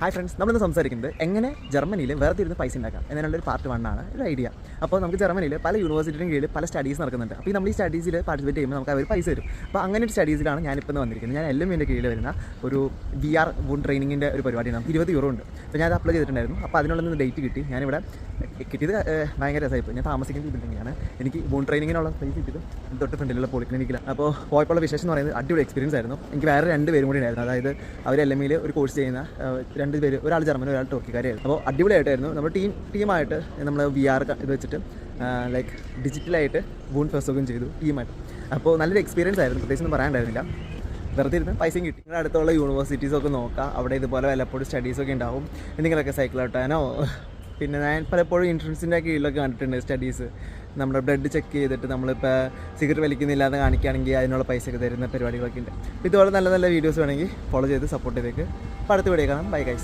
Hi friends നമ്മളിന്ന് സംസാരിക്കുന്നത് എങ്ങനെ ജർമ്മനിയിൽ വെറുതെ ഇരുന്ന് പൈസ ഉണ്ടാക്കാം എന്നതിനുള്ള ഒരു പാർട്ട് വൺ ആണ് ഒരു ഐഡിയ അപ്പോൾ നമുക്ക് ജർമ്മനിയിൽ പല യൂണിവേഴ്സിറ്റിയുടെ കീഴിൽ പല സ്റ്റഡീസ് നടക്കുന്നുണ്ട്. അപ്പോൾ നമ്മൾ ഈ സ്റ്റഡീസിൽ പാർട്ടിസിപ്പേറ്റ് ചെയ്യുമ്പോൾ നമുക്ക് അവർ പൈസ തരും. അപ്പോൾ അങ്ങനെ ഒരു സ്റ്റഡീസിലാണ് ഞാനിപ്പോൾ വന്നിരിക്കുന്നത്. ഞാൻ എല്ലാം എന്റെ കീഴിൽ വരുന്ന ഒരു വി ആർ വൂൺ ട്രെയിനിങ്ങിന്റെ ഒരു പരിപാടിയാണ് ഇരുപത് യൂറോ ഉണ്ട്. അപ്പോൾ ഞാൻ അത് അപ്ലൈ ചെയ്തിട്ടുണ്ടായിരുന്നു. അപ്പോൾ അതിനുള്ള ഡേറ്റ് കിട്ടി. ഞാനിവിടെ കിട്ടിയത് ഭയങ്കര രസമായിപ്പോൾ ഞാൻ താമസിക്കുന്ന ബിൽഡിങ്ങിലാണ് എനിക്ക് ബോൺ ട്രെയിനിങ്ങിനുള്ള പൈസ കിട്ടിയത്. തൊട്ട് ഫ്രണ്ടിലുള്ള പോളിക്ലിനിക്കിലാണ് അപ്പോൾ പോയപ്പോൾ വിശേഷം എന്ന് പറയുന്നത് അടിപൊളി എക്സ്പീരിയൻസ് ആയിരുന്നു. എനിക്ക് വേറെ രണ്ട് പേരും കൂടി ഉണ്ടായിരുന്നു. അതായത് അവർ എൽ എം ഒരു കോഴ്സ് ചെയ്യുന്ന രണ്ട് പേര് ഒരാൾ ജർമ്മനും ഒരാൾ ടോക്കിക്കാരായിരുന്നു. അപ്പോൾ അടിപൊളിയായിട്ടായിരുന്നു. നമ്മുടെ ടീം ടീമായിട്ട് നമ്മൾ വി ആർ ഇത് വെച്ചിട്ട് ലൈക്ക് ഡിജിറ്റലായിട്ട് വൂൺ ഫെസ്റ്റൊക്കെ ചെയ്തു ടീമായിട്ട് അപ്പോൾ നല്ലൊരു എക്സ്പീരിയൻസ് ആയിരുന്നു. പ്രത്യേകിച്ച് ഒന്നും പറയാനുണ്ടായിരുന്നില്ല. വെറുതെ ഇരുന്ന് പൈസയും കിട്ടി. നിങ്ങളുടെ അടുത്തുള്ള യൂണിവേഴ്സിറ്റീസൊക്കെ നോക്കാം. അവിടെ ഇതുപോലെ വല്ലപ്പോഴും സ്റ്റഡീസൊക്കെ ഉണ്ടാവും. എന്തെങ്കിലുമൊക്കെ സൈക്കിൾ ഓട്ടാനോ പിന്നെ ഞാൻ പലപ്പോഴും ഇൻഷുറൻസിന്റെ കീഴിലൊക്കെ കണ്ടിട്ടുണ്ട് സ്റ്റഡീസ്. നമ്മുടെ ബ്ലഡ് ചെക്ക് ചെയ്തിട്ട് നമ്മളിപ്പോൾ സിഗരറ്റ് വലിക്കുന്നില്ലാതെ കാണിക്കുകയാണെങ്കിൽ അതിനുള്ള പൈസയൊക്കെ തരുന്ന പരിപാടികളൊക്കെ ഉണ്ട്. ഇതുപോലെ നല്ല നല്ല വീഡിയോസ് വേണമെങ്കിൽ ഫോളോ ചെയ്ത് സപ്പോർട്ട് ചെയ്തേക്ക്. അടുത്ത വീഡിയോ കാണാം. Bye guys